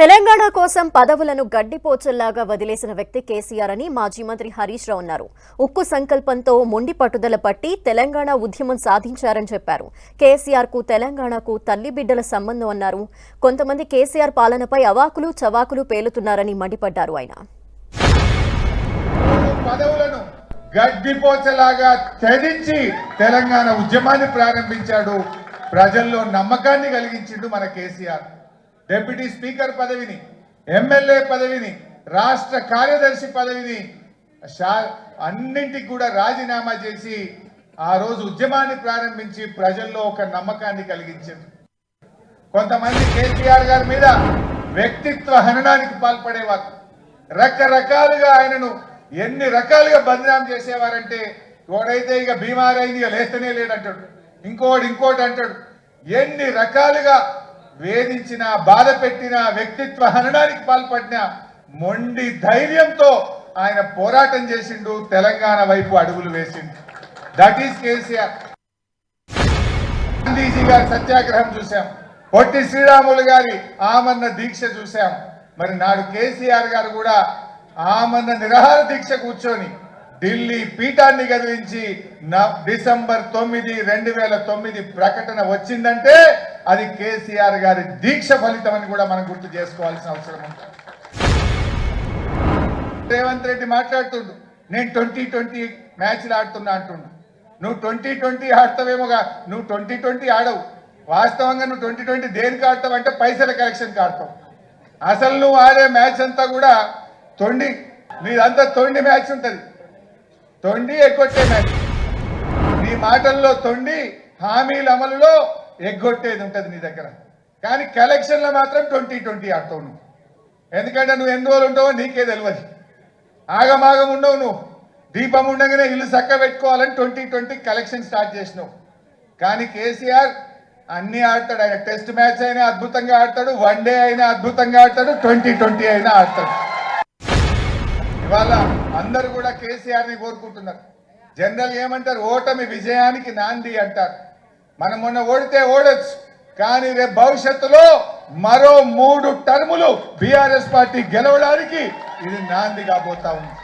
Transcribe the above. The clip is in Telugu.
తెలంగాణ కోసం పదవులను గడ్డిపోచల్లాగా వదిలేసిన వ్యక్తి కేసీఆర్ అని మాజీ మంత్రి హరీష్ రావు అన్నారు. ఉక్కు సంకల్పంతో మొండి పట్టుదల పట్టి తెలంగాణ ఉద్యమం సాధించారని చెప్పారు. కేసీఆర్కు తెలంగాణకు తల్లి బిడ్డల సంబంధం అన్నారు. కొంతమంది కేసీఆర్ పాలనపై అవాకులు చవాకులు పేలుతున్నారని మండిపడ్డారు ఆయన. పదవులను గడ్డిపోచలాగా తెలంగాణ ఉద్యమాన్ని ప్రారంభించాడు. ప్రజల్లో నమ్మకాన్ని కలిగించిండు మన కేసీఆర్. డెప్యూటీ స్పీకర్ పదవిని ఎమ్మెల్యే పదవిని రాష్ట్ర కార్యదర్శి పదవిని షా- అన్నింటికి కూడా రాజీనామా చేసి ఆ రోజు ఉద్యమాన్ని ప్రారంభించి ప్రజల్లో ఒక నమ్మకాన్ని కలిగించింది. కొంతమంది కేసీఆర్ గారి మీద వ్యక్తిత్వ హననానికి పాల్పడేవారు. రకరకాలుగా ఆయనను ఎన్ని రకాలుగా బదనాం చేసేవారంటే ఒకడైతే ఇక బీమారైంది ఇక లేస్తేనే లేడంటాడు. ఇంకోటి ఇంకోటి అంటాడు ఎన్ని రకాలుగా వేధించిన బాధ పెట్టిన వ్యక్తిత్వ హనడానికి పాల్పడిన మొండి ధైర్యంతో ఆయన పోరాటం చేసిండు తెలంగాణ వైపు అడుగులు వేసిండు. That is KCR. గాంధీజీ గారి సత్యాగ్రహం చూశాం. పొట్టి శ్రీరాములు గారి ఆమన్న దీక్ష చూశాం. మరి నాడు కేసీఆర్ గారు కూడా ఆమన్న నిరాహార దీక్ష కూర్చొని ఢిల్లీ పీఠాన్ని గదిలించి న- డిసెంబర్ తొమ్మిది రెండు వేల తొమ్మిది ప్రకటన వచ్చిందంటే అది కేసీఆర్ గారి దీక్ష ఫలితం అని కూడా మనం గుర్తు చేసుకోవాల్సిన అవసరం ఉంది. రేవంత్ రెడ్డి మాట్లాడుతుండు నేను ట్వంటీ ట్వంటీ మ్యాచ్లు ఆడుతున్నా అంటుండు. నువ్వు ట్వంటీ ట్వంటీ ఆడతావేమోగా నువ్వు ట్వంటీ ట్వంటీ ఆడవు. వాస్తవంగా నువ్వు ట్వంటీ ట్వంటీ దేనికి ఆడతావు అంటే పైసల కలెక్షన్కి ఆడతావు. అసలు నువ్వు ఆడే మ్యాచ్ అంతా కూడా తొండి నీదంతా తొండి మ్యాచ్ ఉంటుంది. తొండి ఎగ్గొట్టే మ్యాచ్. నీ మాటల్లో తొండి హామీల అమలులో ఎగ్గొట్టేది ఉంటుంది నీ దగ్గర. కానీ కలెక్షన్లో మాత్రం ట్వంటీ ట్వంటీ ఆడతావు నువ్వు. ఎందుకంటే నువ్వు ఎన్ని రోజులు ఉంటావో నీకే తెలియదు ఆగమాగం ఉండవు నువ్వు. దీపం ఉండగానే ఇల్లు చక్క పెట్టుకోవాలని ట్వంటీ ట్వంటీ కలెక్షన్ స్టార్ట్ చేసినావు. కానీ కేసీఆర్ అన్నీ ఆడతాడు. ఆయన టెస్ట్ మ్యాచ్ అయినా అద్భుతంగా ఆడతాడు. వన్ డే అయినా అద్భుతంగా ఆడతాడు. ట్వంటీ ట్వంటీ అయినా ఆడతాడు. ఇవాళ అందరూ కూడా కేసీఆర్ని కోరుకుంటున్నారు. జనరల్ ఏమంటారు? ఓటమి విజయానికి నాంది అంటారు. మనం మొన్న ఓడితే ఓడొచ్చు. కానీ రేపు భవిష్యత్తులో మరో మూడు టర్ములు బీఆర్ఎస్ పార్టీ గెలవడానికి ఇది నాంది కాబోతా ఉంది.